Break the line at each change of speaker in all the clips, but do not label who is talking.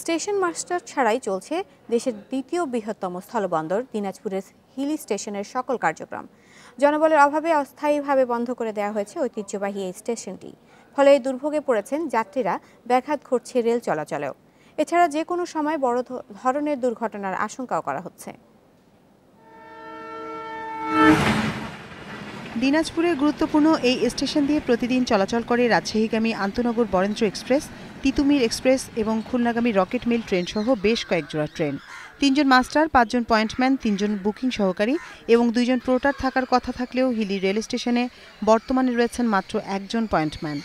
Station master ছাড়াই চলছে দেশের দ্বিতীয় বৃহত্তম স্থলবন্দর, দিনাজপুরের হিলি স্টেশনের সকল কার্যক্রম। জনবলের অভাবে অস্থায়ীভাবে বন্ধ করে দেওয়া হয়েছে ঐতিহ্যবাহী এই স্টেশনটি। ফলে এই দুর্ভোগে পড়েছেন যাত্রীরা, ব্যাঘাত ঘটছে রেল চলাচলেও। এছাড়া যে কোনো সময় বড় ধরনের দুর্ঘটনার আশঙ্কাও করা হচ্ছে।
দিনাজপুরের গুরুত্বপূর্ণ এই স্টেশন দিয়ে প্রতিদিন চলাচল করে রাজশাহীগামী আন্তনগর বরেন্দ্র এক্সপ্রেস, তিতুমির এক্সপ্রেস এবং খুলনাগামী রকেট মিল ট্রেন সহ বেশ কয়েক জোড়া ট্রেন। তিনজন মাস্টার, পাঁচজন পয়েন্টম্যান, তিনজন বুকিং সহকারী এবং দুইজন প্রোটার থাকার কথা থাকলেও হিলি রেল স্টেশনে বর্তমানে রয়েছেন মাত্র একজন পয়েন্টম্যান।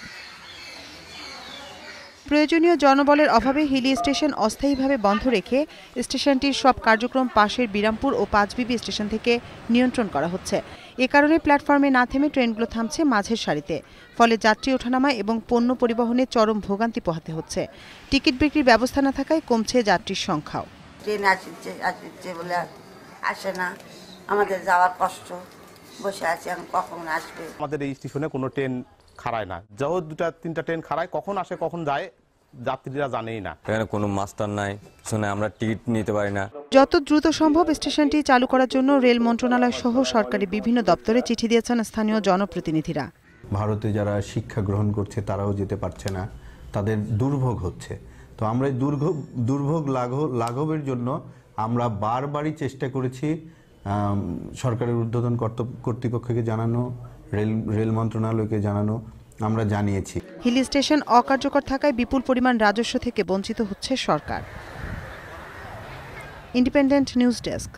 প্রয়োজনীয় জনবলের অভাবে হিলি স্টেশন অস্থায়ীভাবে বন্ধ রেখে স্টেশনটির সব কার্যক্রম পাশের বিরামপুর ও পাঁচবিবি স্টেশন থেকে নিয়ন্ত্রণ করা হচ্ছে। এ কারণে প্ল্যাটফর্মে না থেমে ট্রেনগুলো থামছে মাঝের সারিতে। ফলে যাত্রী ওঠানামা এবং পণ্য পরিবহনে চরম ভোগান্তি পোহাতে হচ্ছে। টিকিট বিক্রির ব্যবস্থা না থাকায় কমছে যাত্রীর সংখ্যাও।
ট্রেন আসছে আসছে বলে আসে না। আমাদের যাওয়ার কষ্ট। বসে আছি এখন কখন আসবে?
আমাদের এই স্টেশনে কোনো ট্রেন খাড়ায় না। যাও দুটা তিনটা ট্রেন খাড়ায় কখন আসে কখন যায় যাত্রীরা জানেই না।
এখানে কোনো মাস্টার নাই পিছনে আমরা টিকিট নিতে পারি না।
যত দ্রুত সম্ভব স্টেশনটি চালু করার জন্য রেল মন্ত্রণালয় সহ সরকারি বিভিন্ন দপ্তরে চিঠি দিয়েছেন স্থানীয় জনপ্রতিনিধিরা।
ভারতে যারা শিক্ষা গ্রহণ করছে তারাও যেতে পারছে না। তাদের দুর্ভোগ হচ্ছে। তো আমরা দুর্ভোগ দুর্ভোগ লাঘব লাঘবের জন্য আমরা বারবারই চেষ্টা করেছি সরকারের ঊর্ধ্বতন কর্তব্য কর্তৃপক্ষকে জানানো রেল রেল মন্ত্রণালয়কে জানানো আমরা জানিয়েছি।
হিলি স্টেশন অকার্যকর থাকায় বিপুল পরিমাণ রাজস্ব থেকে বঞ্চিত হচ্ছে সরকার। Independent news desk.